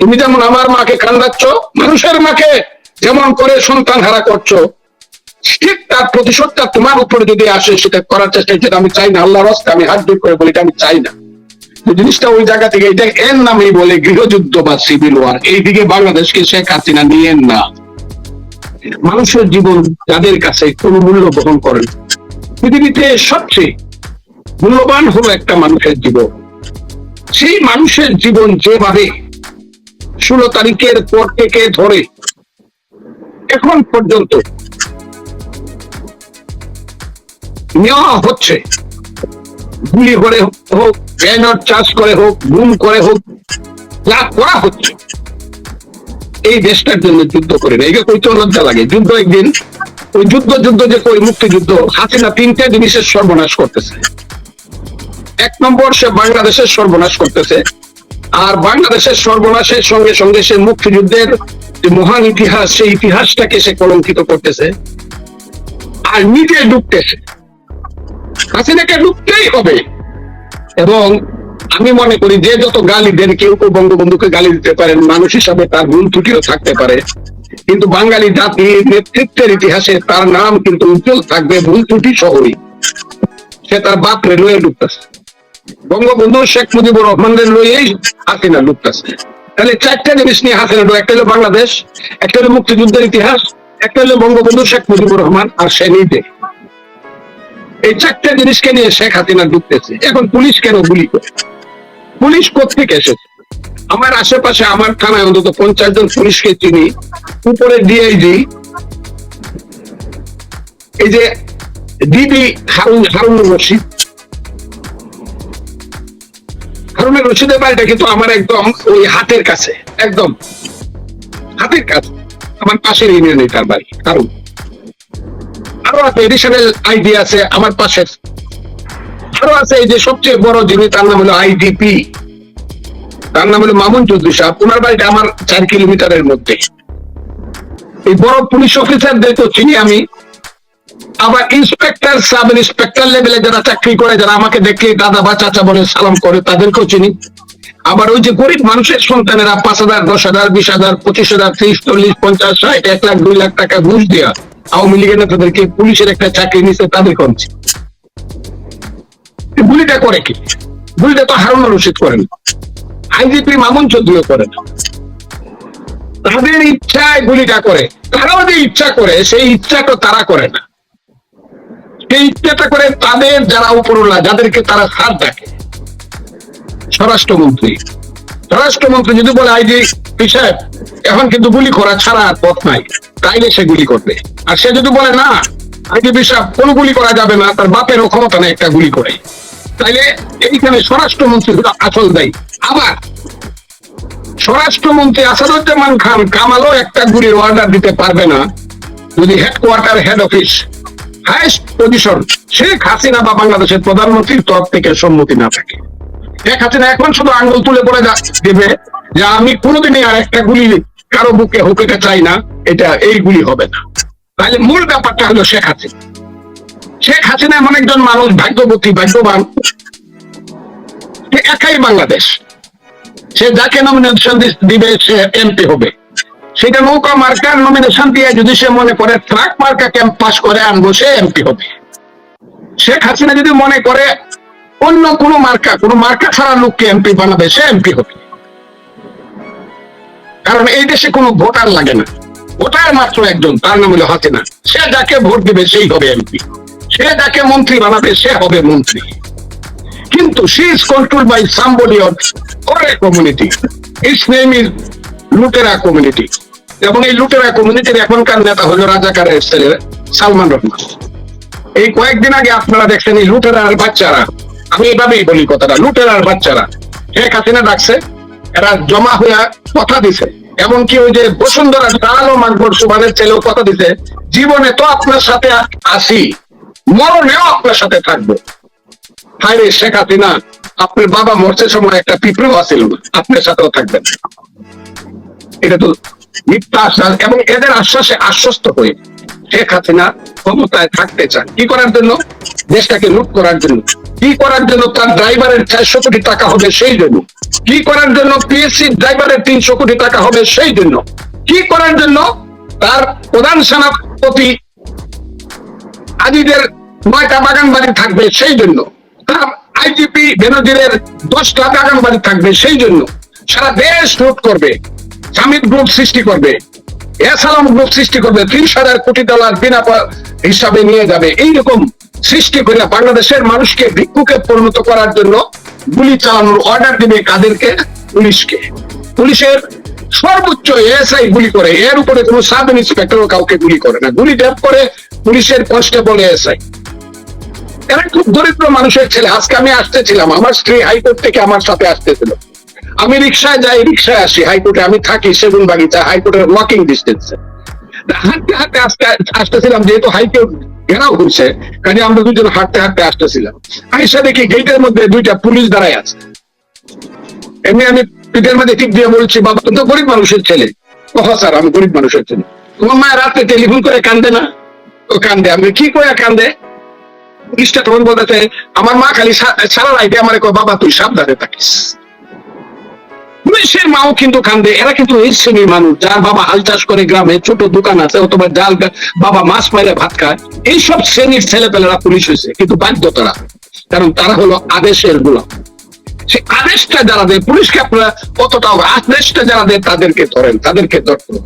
তুমি যেমন আমার মাকে কান্দাচ্ছ, মানুষের মাকে যেমন করে সন্তান হারা করছ, ঠিক তার প্রতিশোধটা তোমার উপরে যদি আসে, সেটা করার চেষ্টা যেটা আমি চাই না। আল্লাহর রাস্তায় আমি হাত দূর করে বলি আমি চাই না। জিনিসটা ওই জায়গা থেকে, এটা এর নামেই বলে গৃহযুদ্ধ বা সিভিল ওয়ার। এইদিকে বাংলাদেশকে শেখ হাসিনা নিয়েন না। মানুষের জীবন যাদের কাছে কোনো মূল্য বহন করেন পৃথিবীতে সবচেয়ে মূল্যবান হলো একটা মানুষের জীবন। সেই মানুষের জীবন যেভাবে ষোলো তারিখের পর থেকে ধরে এখন পর্যন্ত নেওয়া হচ্ছে। গুলি করে হোক ব্যানার চাষ করে হোক, গুম করে হোক, যা করা হচ্ছে। এই দেশটার জন্য যুদ্ধ করে না একে কইতে লজ্জা লাগে। যুদ্ধ একদিন, ওই যুদ্ধ যুদ্ধ যে কই মুক্তিযুদ্ধ, হাসিনা তিনটা জিনিসের সর্বনাশ করতেছে। এক নম্বর, সে বাংলাদেশের সর্বনাশ করতেছে। আর বাংলাদেশের সর্বনাশের সঙ্গে সঙ্গে সে মুক্তিযুদ্ধের যে মহান ইতিহাস, সেই ইতিহাসটাকে সে কলঙ্কিত করতেছে। আর নিজে ডুবতেছে। হাসিনাকে ডুবতেই হবে। এবং আমি মনে করি যে যত গালি দেন কেউ কেউ বঙ্গবন্ধুকে গালি দিতে পারেন, মানুষ হিসাবে তার ভুল ত্রুটিও থাকতে পারে। কিন্তু বাঙালি জাতির নেতৃত্বের ইতিহাসে তার নাম কিন্তু উজ্জ্বল থাকবে, ভুল ত্রুটি শহরই সে তার বাপ রেলওয়ে ডুবতেছে। বঙ্গবন্ধু শেখ মুজিবুর রহমানের লইয়েই হাসিনা ডুবতেছে তাহলে চারটা জিনিস নিয়ে হাসিনা ডুব একটা হলো বাংলাদেশ, একটা হলো মুক্তিযুদ্ধের ইতিহাস, একটা হলো বঙ্গবন্ধু শেখ মুজিবুর রহমান আর সে নিজে। এই চারটা জিনিসকে নিয়ে শেখ হাসিনা ডুবতেছে এখন পুলিশ কেন গুলি করে? পুলিশ কোথেকে এসেছে? আমার আশেপাশে, আমার থানায় অন্তত পঞ্চাশ জন পুলিশকে চিনি। উপরে ডিআইজি এই যে দিদি হারুন হারুন রশিদ হারুনের রশিদের বাড়িটা কিন্তু আমার একদম ওই হাতের কাছে, একদম। হাতের কাছে আমার পাশের ইউনিয়নে তার বাড়ি হারুন আরও আছে এডিশনাল আইডি আছে আমার পাশে আরও আছে এই যে সবচেয়ে বড় যিনি, তার নাম হলো আইডিপি তার নাম হলো মামুন চৌধুরী সাহেব। ওনার বাড়িটা আমার চার কিলোমিটারের মধ্যে। এই বড় পুলিশ অফিসারদের তো চিনি আমি। আবার ইন্সপেক্টর সাব ইন্সপেক্টর লেভেলে যারা চাকরি করে, যারা আমাকে দেখলে দাদা বা চাচা বলে সালাম করে, তাদেরকেও চিনি। আবার ওই যে গরিব মানুষের সন্তানেরা পাঁচ হাজার, দশ হাজার, বিশ হাজার, পঁচিশ হাজার, ত্রিশ, চল্লিশ, পঞ্চাশ, ষাট, এক লাখ, দুই লাখ টাকা ঘুষ দেওয়া আওয়ামী লীগের নেতাদেরকে পুলিশের একটা চাকরি নিচ্ছে তাদের কমছে গুলিটা করে কি? গুলিটা তো হারুন রশিদ করেন। আইজিপি মামুন চৌধুরীও করেন। তাদের ইচ্ছায় গুলিটা করে। তারাও যে ইচ্ছা করে, সেই ইচ্ছাটা তারা করে না। সেই ইচ্ছাটা করে তাদের যারা উপরওয়ালা, যাদেরকে তারা সার ডাকে স্বরাষ্ট্রমন্ত্রী। স্বরাষ্ট্রমন্ত্রী যদি বলে আইজি সাহেব, এখন কিন্তু গুলি করা ছাড়া আর পথ নাই। তাইলে সে গুলি করবে। আর সে যদি বলে, না আইজি সাহেব, কোনো গুলি করা যাবে না, তার বাপেরও ক্ষমতা নেই একটা গুলি করে। তাইলে এইখানে স্বরাষ্ট্রমন্ত্রী হলো আসল দায়ী। আবার স্বরাষ্ট্রমন্ত্রী আসাদুজ্জামান খান কামালও একটা গুলির অর্ডার দিতে পারবে না, যদি headquarter head office highest position Sheikh Hasina বা বাংলাদেশের প্রধানমন্ত্রীর তরফ থেকে সম্মতি না থাকে। শেখ হাসিনা এখন শুধু আঙ্গুল তুলে পড়ে দেবে যে আমি কোনোদিনই আর একটা গুলি কারও বুকে হুকেতে চাই না, এটা এই গুলি হবে না। তাহলে মূল ব্যাপারটা হলো শেখ হাসিনা। শেখ হাসিনা এমন একজন মানুষ, ভাগ্যবতী, ভাগ্যবান। একাই বাংলাদেশ। সে যাকে নমিনেশন দিবে, সে এমপি হবে। সেটা নৌকা মার্কার নমিনেশন দিয়ে যদি সে মনে করে ট্রাক মার্কা ক্যাম্প পাস করে, আনব, সে এমপি হবে। শেখ হাসিনা যদি মনে করে, অন্য কোন মার্কা কোন মার্কা ছাড়া লোককে এমপি বানাবে, সে এমপি হবে। কারণ এই দেশে কোনো ভোটার লাগে না। ভোটার মাত্র একজন, তার নাম হলো হাসিনা। সে যাকে ভোট দেবে, সেই হবে এমপি সে যাকে মন্ত্রী বানাবে, সে হবে মন্ত্রী। কিন্তু she is control by somebody or community its name is লুটেরা কমিউনিটি এবং এই লুটেরা কমিউনিটির এখনকার নেতা হলো রাজাকারের ছেলে সালমান রহমান। এই কয়েকদিন আগে আপনারা দেখছেন এই লুটেরার বাচ্চারা। আমি এইভাবেই বলি কথাটা লুটেরার বাচ্চারা। শেখ হাসিনা ডাকছে, এরা জমা হইয়া কথা দিছে। এমনকি ওই যে বসুন্ধরা ডাল ও মাকবর সুবানের ছেলেও কথা দিছে, জীবনে তো আপনার সাথে আসি, মরণেও আপনার সাথে থাকব। হায় রে শেখ হাসিনা, আপনার বাবা মরছে সময় একটা পিঁপড়েও আসিল আপনার সাথেও থাকবেন। এটা তো মিথ্যা আশ্বাস এবং এদের আশ্বাসে আশ্বস্ত হয়ে শেখ হাসিনা ক্ষমতায় থাকতে চান। কি করার জন্য? দেশটাকে লুট করার জন্য। কি করার জন্য তার ড্রাইভারের চারশো কোটি টাকা হবে সেই জন্য? কি করার জন্য পিএসসি ড্রাইভারের তিনশো কোটি টাকা হবে সেই জন্য? কি করার জন্য তার প্রধান সেনাপতি আজিদের নয়টা বাগান বাড়ি থাকবে সেই জন্য? তার আইজিপি বেনজিরের দশটা বাগান বাড়ি থাকবে সেই জন্য? সারা দেশ লুট করবে। সামিট গ্রুপ সৃষ্টি করবে। এসালাম গ্রুপ সৃষ্টি করবে। ত্রিশ হাজার কোটি ডলার বিনা হিসাবে নিয়ে যাবে। এইরকম সৃষ্টি করে বাংলাদেশের মানুষকে, ভিক্ষুকে পরিণত করার জন্য গুলি চালানোর অর্ডার দিবে কাদেরকে? পুলিশকে। পুলিশের সর্বোচ্চ এসআই গুলি করে। এর উপরে কোনো সাব ইন্সপেক্টর কাউকে গুলি করে না। গুলি ড্যাপ করে পুলিশের কনস্টেবল এসআই এরা খুব দরিদ্র মানুষের ছেলে। আজকে আমি আসতেছিলাম। আমার স্ত্রী হাইকোর্ট থেকে আমার সাথে আসতেছিল। আমি রিক্সায় যাই রিক্সায় আসি, হাইকোর্টে। আমি থাকি সেগুন বাগিচা হাইকোর্টের ওয়াকিং ডিস্টেন্সে হাঁটতে হাঁটতে আসতে আসতেছিলাম, যেহেতু হাইকোর্ট ঘেরাও হয়েছে কাজে আমরা দুজন হাঁটতে হাঁটতে আসতেছিলাম। আইসা দেখি গেটের মধ্যে দুইটা পুলিশ দাঁড়ায় আছে। এমনি আমি পিঠের মধ্যে ঠিক দিয়ে বলছি, বাবা, তুমি তো গরিব মানুষের ছেলে। ও স্যার, আমি গরিব মানুষের ছেলে। তোমার মায়ের রাতে টেলিফোন করে কান্দে না? ও কান্দে। আমি কি করে কান্দে? পুলিশটা তখন বলতেছে, আমার মা খালি সারা রাইতে আমার বাবা, তুই সাবধানে থাকিস। পুলিশের মাও কিন্তু কান্দে। এরা কিন্তু এই শ্রেণির মানুষ। যার বাবা হাল চাষ করে গ্রামে ছোট দোকান আছে অথবা গা- বাবা মাছ মারে ভাত খায়। এইসব শ্রেণির ছেলেপেলেরা পুলিশ হয়েছে কিন্তু বাধ্য তারা কারণ তারা হলো আদেশের গোলাম। সে আদেশটা যারা দেয় পুলিশকে আপনারা কতটা আদেশটা যারা দেয় তাদেরকে ধরেন তাদেরকে ধরতে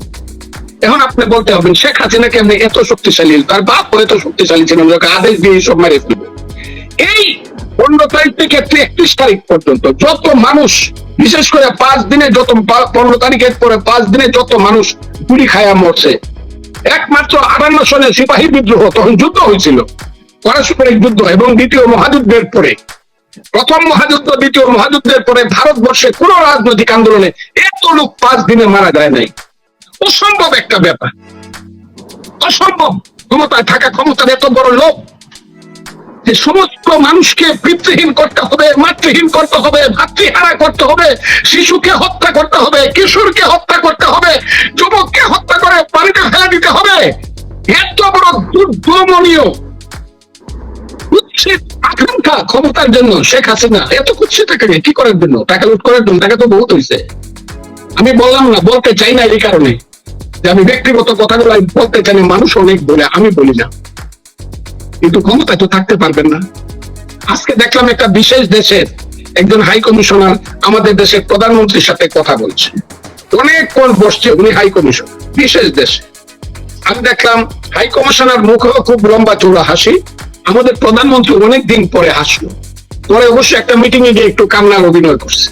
এখন আপনি বলতে হবেন শেখ হাসিনা কেমনি এত শক্তিশালী? তার বাপ এত শক্তিশালী ছিল না, ওকে আদেশ দিয়ে সব মেরে ফেলবে। এই পনেরো তারিখ থেকে একত্রিশ তারিখ পর্যন্ত যত মানুষ, বিশেষ করে পাঁচ দিনে যত পনেরো তারিখের পরে পাঁচ দিনে যত মানুষ গুলি খায়া মরছে, একমাত্র আটান্ন সনে সিপাহী বিদ্রোহ তখন যুদ্ধ হয়েছিল পারস্পরিক যুদ্ধ এবং দ্বিতীয় মহাযুদ্ধের পরে। প্রথম মহাযুদ্ধ, দ্বিতীয় মহাযুদ্ধের পরে ভারতবর্ষে কোন রাজনৈতিক আন্দোলনে এত লোক পাঁচ দিনে মারা যায় নাই। অসম্ভব একটা ব্যাপার। অসম্ভব। ক্ষমতায় থাকা ক্ষমতার এত বড় লোক যে সমস্ত মানুষকে পিতৃহীন করতে হবে, মাতৃহীন করতে হবে, ভাতৃহারা করতে হবে, শিশুকে হত্যা করতে হবে, কিশোরকে হত্যা করতে হবে, যুবককে হত্যা করে পানিতে ফেলে দিতে হবে। এত বড় দুর্দমনীয় আকাঙ্ক্ষা ক্ষমতার জন্য শেখ হাসিনা এত কুৎসিত কি করার জন্য? টাকা লুট করার জন্য, টাকা তো বহুত হয়েছে আমি বললাম না, বলতে চাই না এই কারণে। যে আমি ব্যক্তিগত কথাগুলো বলতে চাই মানুষ অনেক বলে, আমি বলি না। কিন্তু ক্ষমতায় তো থাকতে পারবেন না। আজকে দেখলাম একটা বিশেষ দেশের একজন হাই কমিশনার আমাদের দেশের প্রধানমন্ত্রীর সাথে কথা বলছে। অনেকক্ষণ বসছে উনি হাই কমিশন, বিশেষ দেশে। আমি দেখলাম হাই কমিশনার মুখেও খুব লম্বা চৌড়া হাসি। আমাদের প্রধানমন্ত্রী অনেক দিন পরে হাসলো। পরে অবশ্যই একটা মিটিং এ গিয়ে একটু কান্নার অভিনয় করছে।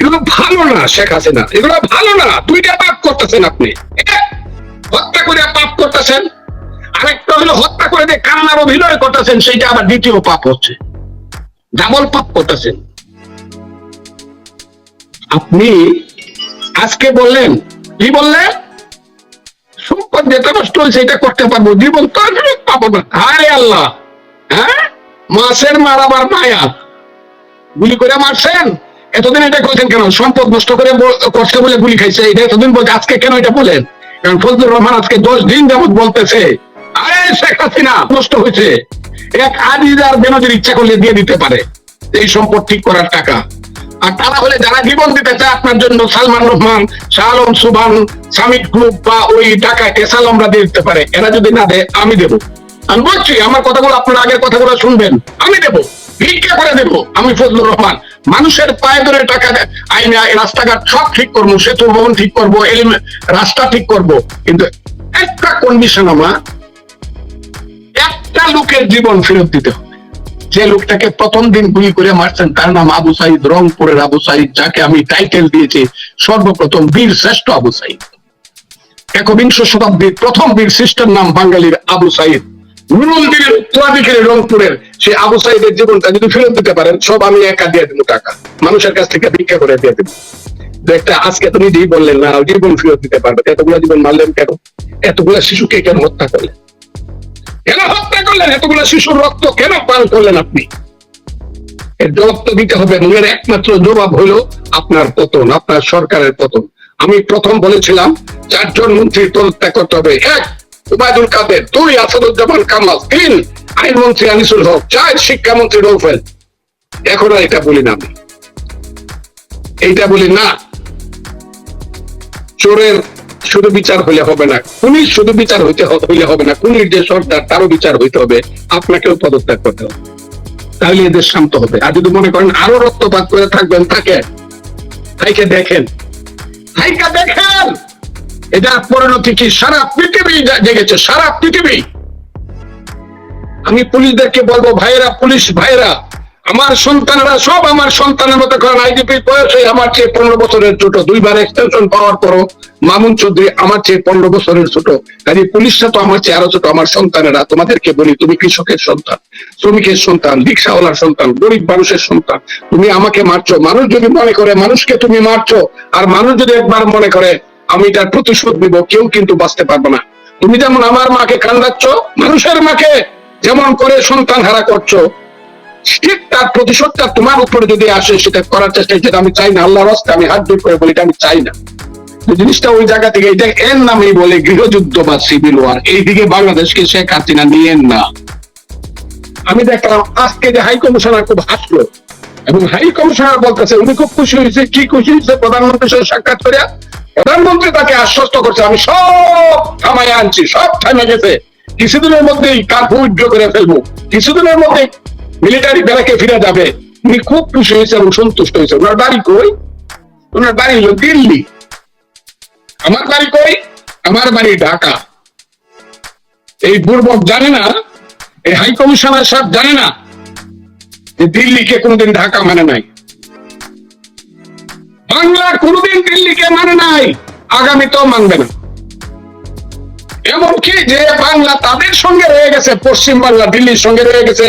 এগুলো ভালো না, শেখ হাসিনা। এগুলো ভালো না। দুইটা পাপ করতেছেন আপনি। হত্যা করে পাপ করতেছেন। আরেকটা হলো হত্যা করে দিয়ে কান্নার অভিনয় করতেছেন, সেইটা আবার দ্বিতীয় পাপ হচ্ছে। ডাবল পাপ করতেছেন। আপনি আজকে বললেন, কি বললেন? সম্পদ যেটা নষ্ট হয়েছে এটা করতে পারব, জীবন তো পাবো না। হায় আল্লাহ! হ্যাঁ? মাসের মারাবার মায়া। গুলি করে মারছেন? এতদিন এটা করেছেন কেন? সম্পদ নষ্ট করে করছে বলে গুলি খাইছে, এটা এতদিন বলছে, আজকে কেন এটা বলেন? কারণ ফজলুর রহমান আজকে দশ দিন যাবত বলতেছে আরে শেখ হাসিনা, নষ্ট হয়েছে। এক আজিদার বেনজির ইচ্ছা করলে দিয়ে দিতে পারে। এই সম্পদ ঠিক করার টাকা। আর তারা হলে যারা জীবন দিতে চায় আপনার জন্য সালমান রহমান সুবান সামিট গ্রুপ বা ওই টাকা দিয়ে দিতে পারে। এরা যদি না দেয়, আমি দেব। আমি বলছি, আমার কথাগুলো আপনার আগের কথাগুলো শুনবেন। আমি দেব। ভিক্ষা করে দেব। আমি ফজলুর রহমান। মানুষের পায়ে ধরে টাকা আইনে রাস্তাঘাট সব ঠিক করব। সেতু ভবন ঠিক করব। রাস্তা ঠিক করব। কিন্তু একটা কন্ডিশন আমার একটা লোকের জীবন ফেরত দিতে হবে। যে লোকটাকে প্রথম দিন গুলি করে মারছেন, তার নাম আবু সাইদ, রংপুরের আবু সাইদ, যাকে আমি টাইটেল দিয়েছি সর্বপ্রথম বীর শ্রেষ্ঠ আবু সাইদ। একবিংশ শতাব্দীর প্রথম বীর শ্রেষ্ঠের নাম বাঙালির আবু সাইদ। উত্তরাধিকারী রংপুরের আবু সাইদের জীবনটা যদি ফেরত দিতে পারেন, সব আমি একা দিয়ে দেবো টাকা। মানুষের কাছ থেকে ভিক্ষা করে দিয়ে দেবো। একটা আজকে তো নিজেই বললেন না, জীবন ফেরত দিতে পারবে এতগুলা জীবন মারলেন কেন? এতগুলা শিশুকে কেন হত্যা করলেন? কেন হত্যা করলেন? এতগুলো শিশুর রক্ত কেন পান করলেন আপনি? এর জবাব তো দিতে হবে। এবং এর একমাত্র জবাব হলো আপনার পতন, আপনার সরকারের পতন। আমি প্রথম বলেছিলাম, চারজন মন্ত্রী পদত্যাগ করতে হবে। এক, উবায়দুল কাদের। দুই, আসাদুজ্জামান কামাল। তিন, আইনমন্ত্রী আনিসুল হক। চার, শিক্ষামন্ত্রী রৌফেল। এখন আর এটা বলি না আমি। এইটা বলি না। চোরের শুধু বিচার হলে হবে না খুনির শুধু বিচার হইতে হইলে হবে না, খুনির যে সর্দার তারও বিচার হইতে হবে, আপনাকেও পদত্যাগ করতে হবে। তাহলে এদের শান্ত হবে। আর যদি মনে করেন আরও রক্তপাত করে থাকবেন তাকে তাইকে দেখেন। তাইকা দেখেন! এটা পরিণতি কি সারা পৃথিবী জেগেছে, সারা পৃথিবী। আমি পুলিশদেরকে বলব ভাইরা পুলিশ ভাইরা আমার সন্তানরা সব আমার সন্তানের মতো কারণ আইডিপি বয়সে আমার চেয়ে পনেরো বছরের ছোট। দুইবার এক্সটেনশন পাওয়ার পরও মামুন চৌধুরী আমার চেয়ে পনেরো বছরের ছোট। কাজে পুলিশরা তো আমার চেয়ে আরও ছোট, আমার সন্তানেরা। তোমাদেরকে বলি, তুমি কৃষকের সন্তান, শ্রমিকের সন্তান, রিক্সাওয়ালার সন্তান, গরিব মানুষের সন্তান। তুমি আমাকে মারছো। মানুষ যদি মনে করে মানুষকে তুমি মারছো, আর মানুষ যদি একবার মনে করে, আমি এটার প্রতিশোধ দিব কেউ কিন্তু বাঁচতে পারবে না। তুমি যেমন আমার মাকে কান্দাচ্ছ মানুষের মাকে যেমন করে সন্তান হারা করছ ঠিক তার প্রতিশোধটা তোমার উপরে যদি আসে, সেটা করার চেষ্টা যেটা আমি চাই না, আল্লাহর রাস্তায় আমি হাত জোর করে বলি, এটা আমি চাই না। জিনিসটা ওই জায়গা থেকে, এটা এর নামেই বলে গৃহযুদ্ধ বা সিভিল ওয়ার এইদিকে বাংলাদেশকে শেখ হাসিনা নিয়েন না। আমি দেখলাম, আজকে যে হাই কমিশনার খুব হাসলো, এবং হাই কমিশনার বলতেছে, উনি খুব খুশি হয়েছে। কি খুশি হয়েছে? প্রধানমন্ত্রীর সাথে সাক্ষাৎ করে প্রধানমন্ত্রী তাকে আশ্বস্ত করছে, আমি সব থামায় আনছি, সব থামে গেছে। কিছুদিনের মধ্যেই কার্ফু উজ্জ্ব করে ফেলব। কিছুদিনের মধ্যে মিলিটারি ব্যারাকে ফিরে যাবে। উনি খুব খুশি হয়েছে এবং সন্তুষ্ট হয়েছে। ওনার বাড়ি কই? ওনার বাড়ি হলো দিল্লি। আমার বাড়ি কই? আমার বাড়ি ঢাকা। এই বুর্বক জানে না, এই হাই কমিশনার সাহেব জানে না যে দিল্লিকে কোনোদিন ঢাকা মানে নাই। বাংলা কোনোদিন দিল্লিকে মানে নাই আগামী তো মানবে না। এমনকি যে বাংলা তাদের সঙ্গে রয়ে গেছে, পশ্চিম বাংলা দিল্লির সঙ্গে রয়ে গেছে,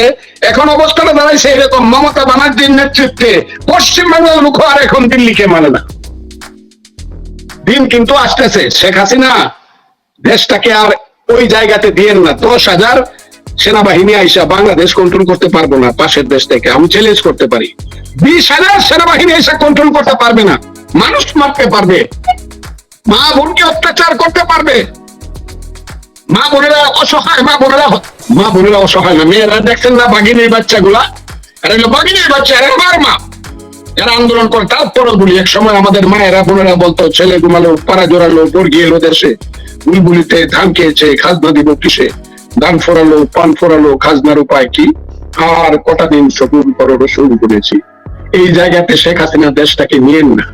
এখন অবস্থাটা দাঁড়াইছে এরকম মমতা ব্যানার্জির নেতৃত্বে। পশ্চিম বাংলার লোক আর এখন দিল্লিকে মানে না। দিন কিন্তু আসতেছে, শেখ হাসিনা দেশটাকে আর ওই জায়গাতে দিয়েন না। দশ হাজার সেনাবাহিনী আইসা বাংলাদেশ কন্ট্রোল করতে পারব না, পাশের দেশ থেকে। আমি চ্যালেঞ্জ করতে পারি। বিশ হাজার সেনাবাহিনী এসে কন্ট্রোল করতে পারবে না। মানুষ মারতে পারবে। মা বোনকে অত্যাচার করতে পারবে। মা বোনেরা অসহায়, মা বোনেরা মা বোনেরা অসহায় না, মেয়েরা দেখছেন না বাচ্চাগুলা? এরা হলো বাগিনীর বাচ্চা, এরা আমার মা। এরা আন্দোলন করে তারপরে বলি এক সময় আমাদের মায়েরা, বোনেরা বলতো, ছেলে ঘুমালো, পাড়া বর্গি এলো দেশে। ধান খেয়েছে, খাজনা দিব কিসে? ধান ফোরালো, পান ফোরালো, খাজনার উপায় কি? আর কটা দিন সবুর শুরু করেছি এই জায়গাতে শেখ হাসিনা দেশটাকে নিয়েন না।